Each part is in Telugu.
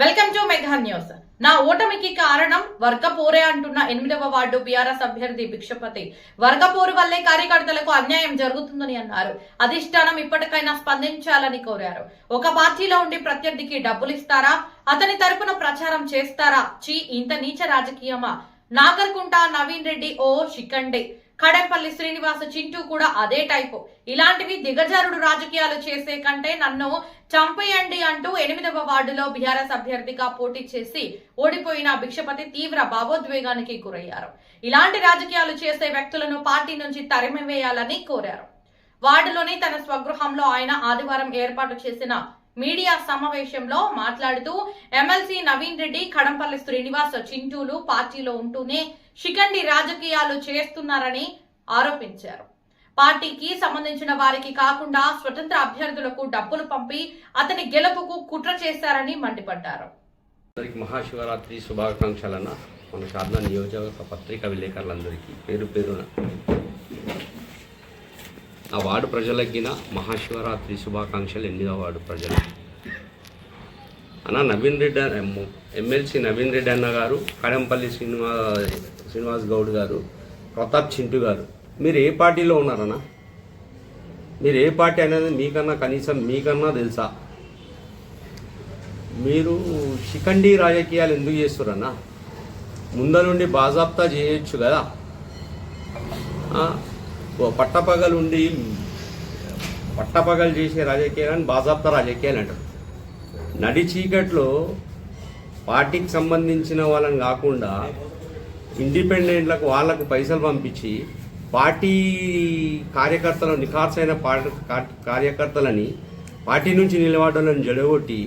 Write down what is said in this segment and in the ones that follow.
వెల్కమ్ టు మెగా న్యూస్ నా ఓటమికి కారణం వర్గపోరే అంటున్న ఎనిమిదవ వార్డు బీఆర్ఎస్ అభ్యర్థి భిక్షపతి. వర్గపోరు వల్లే కార్యకర్తలకు అన్యాయం జరుగుతుందని అన్నారు. అధిష్టానం ఇప్పటికైనా స్పందించాలని కోరారు. ఒక పార్టీలో ఉండి ప్రత్యర్థికి డబ్బులు ఇస్తారా అతని తరపున ప్రచారం చేస్తారా? చీ ఇంత నీచ రాజకీయమా? నాగర్కుంట నవీన్ రెడ్డి ఓ షికండే కడెంపల్లి శ్రీనివాస చింటూ కూడా అదే టైపు. ఇలాంటివి దిగజారుడు రాజకీయాలు చేసే కంటే నన్ను చంపేయండి అంటూ ఎనిమిదవ వార్డులో బీఆర్ఎస్ అభ్యర్థిగా పోటీ చేసి ఓడిపోయిన భిక్షపతి తీవ్ర భావోద్వేగానికి గురయ్యారు. ఇలాంటి రాజకీయాలు చేసే వ్యక్తులను పార్టీ నుంచి తరిమివేయాలని కోరారు. వార్డులోని తన స్వగృహంలో ఆయన ఆదివారం ఏర్పాటు చేసిన మీడియా సమావేశంలో మాట్లాడుతూ ఎమ్మెల్సీ నవీన్ రెడ్డి కడంపల్లి శ్రీనివాస్ చింటూలు పార్టీలో ఉంటూనే శిఖండి రాజకీయాలు చేస్తున్నారని ఆరోపించారు. పార్టీకి సంబంధించిన వారికి కాకుండా స్వతంత్ర అభ్యర్థులకు డబ్బులు పంపి అతని గెలుపుకు కుట్ర చేశారని మండిపడ్డారు. మహాశివరాత్రి శుభాకాంక్షలన్న. మన సాధన నియోజకవర్గ పత్రిక విలేకరులందరికీ పేరు పేరున ఆ వార్డు ప్రజలకిన మహాశివరాత్రి శుభాకాంక్షలు. ఎనిమిదో వార్డు ప్రజలకి. అన్న నవీన్ రెడ్డి ఎమ్మెల్సీ నవీన్ రెడ్డి అన్న గారు కడంపల్లి శ్రీనివా శ్రీనివాస్ గౌడ్ గారు ప్రతాప్ చింటు గారు. మీరు ఏ పార్టీలో ఉన్నారన్న? మీరు ఏ పార్టీ అనేది మీకన్నా కనీసం మీకన్నా తెలుసా? మీరు శిఖండి రాజకీయాలు ఎందుకు చేస్తారన్నా? ముందరుండి బాజాబ్తా చేయొచ్చు కదా. ఆ, పట్టపగలు ఉండి పట్టపగలు చేసే రాజకీయాలని బాజాబ్తా రాజకీయాలు అంటారు. నడి చీకట్లో పార్టీకి సంబంధించిన వాళ్ళని కాకుండా ఇండిపెండెంట్లకు వాళ్ళకు పైసలు పంపించి పార్టీ కార్యకర్తలు నిఖార్సైన పార్టీ కార్యకర్తలని పార్టీ నుంచి నిలబడాలని జడగొట్టి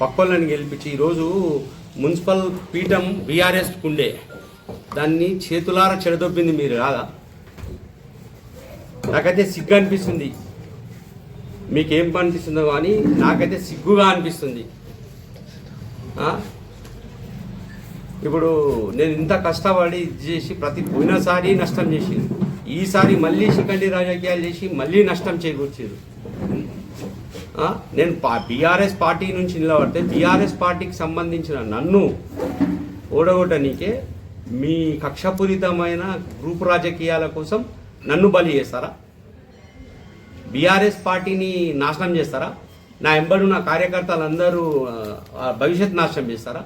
పక్కోళ్ళని గెలిపించి ఈరోజు మున్సిపల్ పీఠం బీఆర్ఎస్ కుండే. దాన్ని చేతులారా చెడదొబ్బింది మీరు కాదా నాకైతే సిగ్గు అనిపిస్తుంది. మీకేం అనిపిస్తుందో కానీ నాకైతే సిగ్గుగా అనిపిస్తుంది. ఇప్పుడు నేను ఇంత కష్టపడి ఇది చేసి ప్రతి పోయినసారి నష్టం చేసింది ఈసారి మళ్ళీ శిఖండి రాజకీయాలు చేసి మళ్ళీ నష్టం చేకూర్చారు నేను పా బీఆర్ఎస్ పార్టీ నుంచి నిలబడితే బీఆర్ఎస్ పార్టీకి సంబంధించిన నన్ను ఓడగొట్టనికే మీ కక్షపూరితమైన గ్రూప్ రాజకీయాల కోసం నన్ను బలి చేస్తారా? బీఆర్ఎస్ పార్టీని నాశనం చేస్తారా? నా ఎంబడు నా కార్యకర్తలందరూ భవిష్యత్ నాశనం చేస్తారా?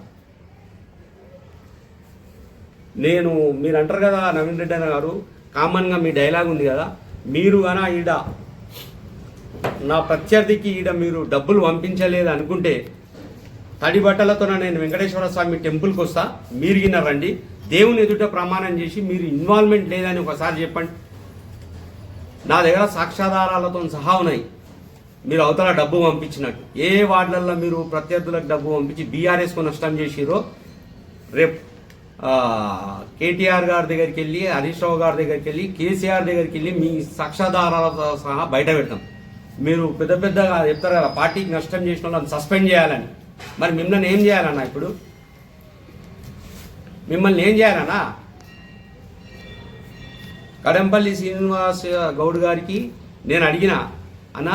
నేను మీరు అంటారు కదా నవీన్ రెడ్డి అన్న గారు కామన్గా మీ డైలాగ్ ఉంది కదా మీరు గాన ఈడ నా ప్రత్యర్థికి ఈడ మీరు డబ్బులు పంపించలేదు అనుకుంటే తడి బట్టలతో నేను వెంకటేశ్వర స్వామి టెంపుల్కి వస్తా మీరు గిన్న రండి దేవుని ఎదుట ప్రమాణం చేసి మీరు ఇన్వాల్వ్మెంట్ లేదని ఒకసారి చెప్పండి. నా దగ్గర సాక్ష్యాధారాలతో సహా ఉన్నాయి. మీరు అవతల డబ్బు పంపించినట్టు. ఏ వార్డులలో మీరు ప్రత్యర్థులకు డబ్బు పంపించి బీఆర్ఎస్కు నష్టం చేసిరో రేపు కేటీఆర్ గారి దగ్గరికి వెళ్ళి హరీష్ రావు గారి దగ్గరికి వెళ్ళి కేసీఆర్ దగ్గరికి వెళ్ళి మీ సాక్ష్యాధారాలతో సహా బయట పెడతాం. మీరు పెద్ద పెద్దగా చెప్తారు కదా పార్టీకి నష్టం చేసిన వాళ్ళని సస్పెండ్ చేయాలని. మరి మిమ్మల్ని ఏం చేయాలన్నా ఇప్పుడు? మిమ్మల్ని ఏం చేయాలన్నా? కడంపల్లి శ్రీనివాస్ గౌడ్ గారికి నేను అడిగిన అన్న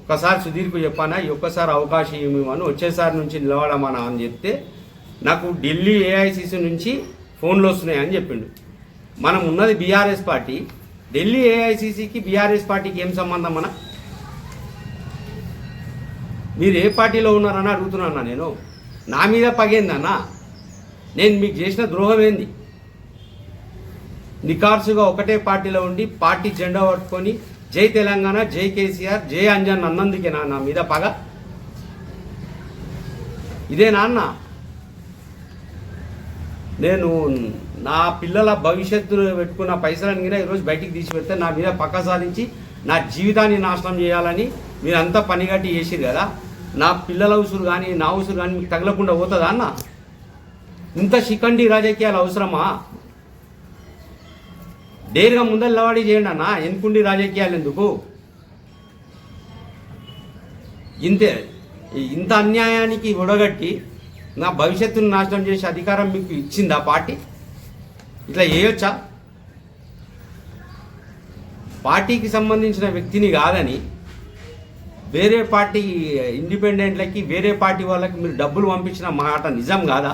ఒక్కసారి సుధీర్కు చెప్పానా? ఈ ఒక్కసారి అవకాశం ఇవ్వమని వచ్చేసారి నుంచి నిలవడమానా అని చెప్తే నాకు ఢిల్లీ ఏఐసిసి నుంచి ఫోన్లు వస్తున్నాయని చెప్పిండు. మనం ఉన్నది బీఆర్ఎస్ పార్టీ. ఢిల్లీ ఏఐసిసికి బీఆర్ఎస్ పార్టీకి ఏం సంబంధం మన మీరు ఏ పార్టీలో ఉన్నారని అడుగుతున్నానా నేను. నా మీద పగేందన్నా? నేను మీకు చేసిన ద్రోహం ఏంది? నికార్సుగా ఒకటే పార్టీలో ఉండి పార్టీ జెండా పట్టుకొని జై తెలంగాణ జై కేసీఆర్ జై అంజన్ అన్నందుకే నాన్న నా మీద పగ. ఇదే నాన్న. నేను నా పిల్లల భవిష్యత్తును పెట్టుకున్న పైసలను కూడా ఈరోజు బయటికి తీసి పెడితే నా మీద పక్క సాధించి నా జీవితాన్ని నాశనం చేయాలని మీరంతా పనిగట్టి చేసిరు కదా. నా పిల్లల ఉసురు కానీ నా ఉసురు కానీ మీకు తగలకుండా పోతుందా అన్న? ఇంత శిఖండి రాజకీయాలు అవసరమా? డేరుగా ముందల్లవాడి చేయండి అన్న. ఎందుకుండి రాజకీయాలు ఎందుకు? ఇంతే. ఇంత అన్యాయానికి ఒడగట్టి నా భవిష్యత్తును నాశనం చేసే అధికారం మీకు ఇచ్చిందా పార్టీ? ఇట్లా చేయొచ్చా? పార్టీకి సంబంధించిన వ్యక్తిని కాదని వేరే పార్టీ ఇండిపెండెంట్లకి వేరే పార్టీ వాళ్ళకి మీరు డబ్బులు పంపించిన మాట నిజం కాదా?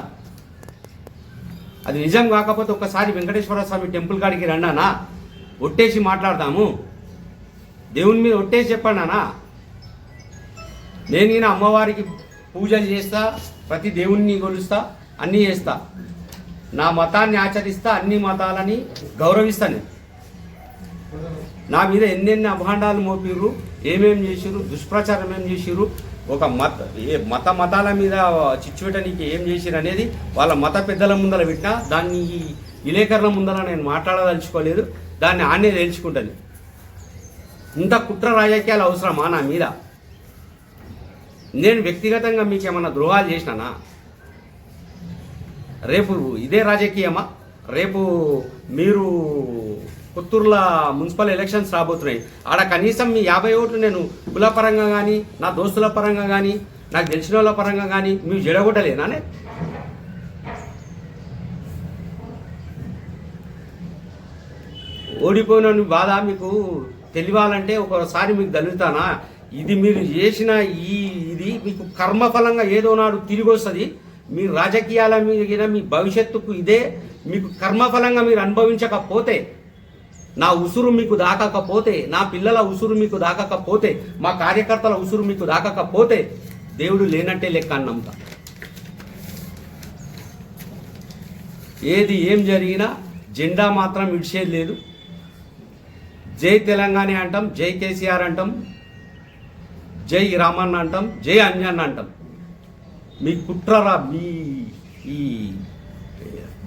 అది నిజం కాకపోతే ఒకసారి వెంకటేశ్వర స్వామి టెంపుల్ కాడికి రండానా ఒట్టేసి మాట్లాడదాము దేవుని మీద ఒట్టేసి చెప్పండానా నేను ఈయన అమ్మవారికి పూజలు చేస్తా ప్రతి దేవుణ్ణి కొలుస్తా అన్నీ చేస్తా. నా మతాన్ని ఆచరిస్తా అన్ని మతాలని గౌరవిస్తా నేను. నా మీద ఎన్నెన్ని అభాండాలు మోపిర్రు ఏమేం చేసిరు దుష్ప్రచారం ఏం చేసిరు ఒక మత ఏ మత మతాల మీద చిచ్చుపెట్టడానికి ఏం చేసిరు అనేది వాళ్ళ మత పెద్దల ముందర పెట్టినా దాన్ని ఈ విలేకరుల ముందర నేను మాట్లాడదలుచుకోలేదు. దాన్ని ఆనే తెలుసుకుంటుంది ఇంత కుట్ర రాజకీయాలు అవసరమా నా మీద? నేను వ్యక్తిగతంగా మీకు ఏమైనా ద్రోహాలు చేసినానా? రేపు ఇదే రాజకీయమా? రేపు మీరు పుత్తూరులో మున్సిపల్ ఎలక్షన్స్ రాబోతున్నాయి. ఆడ కనీసం మీ యాభై ఓట్లు నేను కుల పరంగా కానీ నా దోస్తుల పరంగా కానీ నాకు తెలిసిన వాళ్ళ పరంగా కానీ మీరు జడగొట్టలేనానే ఓడిపోయిన బాధ మీకు తెలియాలంటే ఒకసారి మీకు తగులుతానా ఇది మీరు చేసిన ఈ ఇది మీకు కర్మఫలంగా ఏదో నాడు తిరిగి వస్తుంది మీ రాజకీయాల మీద మీ భవిష్యత్తుకు ఇదే. మీకు కర్మఫలంగా మీరు అనుభవించకపోతే నా ఉసురు మీకు దాకకపోతే నా పిల్లల ఉసురు మీకు దాకకపోతే మా కార్యకర్తల ఉసురు మీకు దాకకపోతే దేవుడు లేనట్టే లెక్క అని నమ్ముతా. ఏది ఏం జరిగినా జెండా మాత్రం విడిచేది లేదు. జై తెలంగాణ అంటాం జై కేసీఆర్ అంటాం జై రామన్న అంటాం జై అంజన్ అంటాం. మీ కుట్రరా మీ ఈ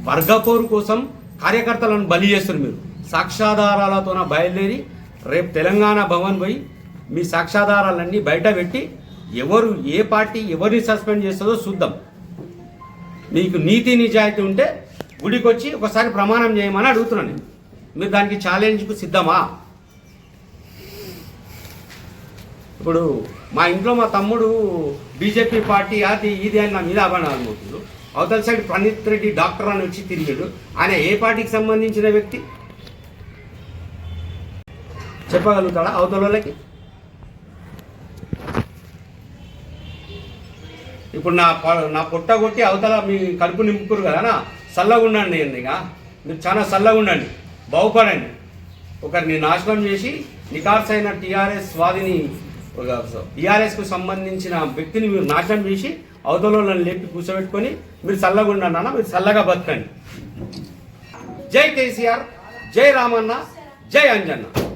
వర్గపోరు కోసం కార్యకర్తలను బలి చేస్తారు మీరు. సాక్ష్యాధారాలతోన బయలుదేరి రేపు తెలంగాణ భవన్ పోయి మీ సాక్ష్యాధారాలన్నీ బయట పెట్టి ఎవరు ఏ పార్టీ ఎవరిని సస్పెండ్ చేస్తుందో చూద్దాం. మీకు నీతి నిజాయితీ ఉంటే గుడికి వచ్చి ఒకసారి ప్రమాణం చేయమని అడుగుతున్నాను నేను. మీరు దానికి ఛాలెంజ్కు సిద్ధమా? ఇప్పుడు మా ఇంట్లో మా తమ్ముడు బీజేపీ పార్టీ అది ఇది అని నా మీద అభిమానాలు మోపుడు అవతల సైడ్ ప్రణీత్ రెడ్డి డాక్టర్ అని వచ్చి తిరిగాడు. ఆయన ఏ పార్టీకి సంబంధించిన వ్యక్తి? చెప్పగలుగుతాడా అవతల వాళ్ళకి? ఇప్పుడు నా ప- నా పొట్ట కొట్టి అవతల మీ కడుపు నింపుకురు కదా చల్లగా ఉండండి ఇంకా ఇక. మీరు చాలా చల్లగా ఉండండి. బాగుపడండి. ఒకరిని నాశనం చేసి నికార్సైన టీఆర్ఎస్ స్వాదిని టీఆర్ఎస్కు సంబంధించిన వ్యక్తిని మీరు నాశనం చేసి అవతలలో లేపి కూర్చోబెట్టుకొని మీరు చల్లగా ఉండండి అన్న మీరు చల్లగా బతకండి. జై కేసీఆర్ జై రామన్న జై అంజన్న.